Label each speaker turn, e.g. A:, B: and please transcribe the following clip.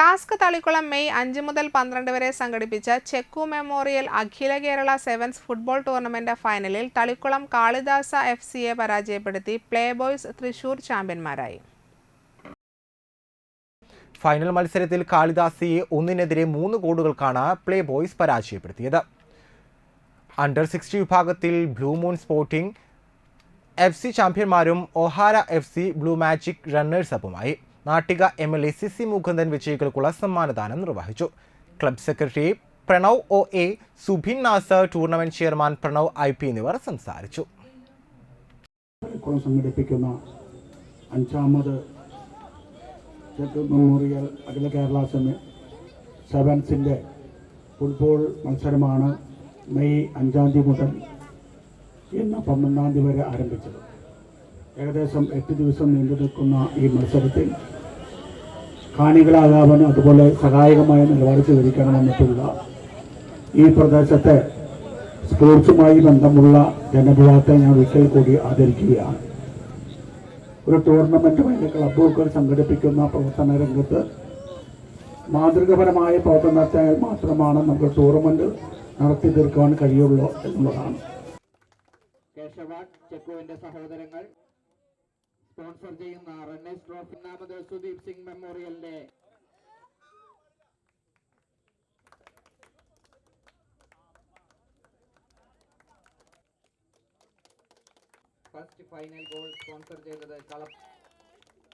A: Task Thalikkulam May അഞ്ച് മുതൽ പന്ത്രണ്ട് വരെ സംഘടിപ്പിച്ച ചെക്കു മെമ്മോറിയൽ അഖില കേരള സെവൻസ് ഫുട്ബോൾ ടൂർണമെന്റ് ഫൈനലിൽ തളിക്കുളം കാളിദാസ എഫ് സിയെ പരാജയപ്പെടുത്തി പ്ലേ ബോയ്സ് തൃശൂർ ചാമ്പ്യന്മാരായി.
B: ഫൈനൽ മത്സരത്തിൽ കാളിദാസിയെ ഒന്നിനെതിരെ മൂന്ന് ഗോളുകൾക്കാണ് പ്ലേ ബോയ്സ് പരാജയപ്പെടുത്തിയത്. അണ്ടർ സിക്സ്റ്റി വിഭാഗത്തിൽ blue moon sporting F C ചാമ്പ്യന്മാരും ഒഹാര F C blue magic runners അപ്പുമായി Nattika M L A C C Mukundan വിജയികൾക്കുള്ള സമ്മാനദാനം നിർവഹിച്ചു. Club secretary Pranav O A Subin Nasar tournament chairman Pranav I P എന്നിവർ സംസാരിച്ചു.
C: സംഘടിപ്പിക്കുന്ന അഞ്ചാമത് memorial അഖില Kerala semi സെവൻസിന്റെ football മത്സരമാണ് May അഞ്ചാം തീയതി മുതൽ ഇന്ന് പന്ത്രണ്ടാം തീയതി വരെ ആരംഭിച്ചത്. ഏകദേശം എട്ട് ദിവസം നീണ്ടു നിൽക്കുന്ന ഈ മത്സരത്തിൽ കാണികളാകാവനും അതുപോലെ സഹായകമായ നിലപാട് സ്വീകരിക്കണമെന്നിട്ടുള്ള ഈ പ്രദേശത്തെ സ്പോർട്സുമായി ബന്ധമുള്ള ജനവിഭാഗത്തെ ഞാൻ ഒരിക്കൽ കൂടി ആദരിക്കുകയാണ്. ഒരു ടൂർണമെന്റ് വേണ്ടി ക്ലബ്ബുകൾ സംഘടിപ്പിക്കുന്ന പ്രവർത്തന രംഗത്ത് മാതൃകപരമായ പ്രവർത്തനത്തെ മാത്രമാണ് നമുക്ക് ടൂർണമെന്റ് നടത്തി തീർക്കാൻ കഴിയുള്ളൂ എന്നുള്ളതാണ്.
D: കേശവാട് ചെക്കുവിന്റെ സഹോദരങ്ങൾ. സ്പോൺസർ ചെയ്യുന്ന റണ്ണേഴ്സ് ട്രോഫി ഒന്നാമത് സുദീപ് സിംഗ് മെമ്മോറിയലിന്റെ ഫസ്റ്റ് ഫൈനൽ ഗോൾ സ്പോൺസർ ചെയ്തത് കള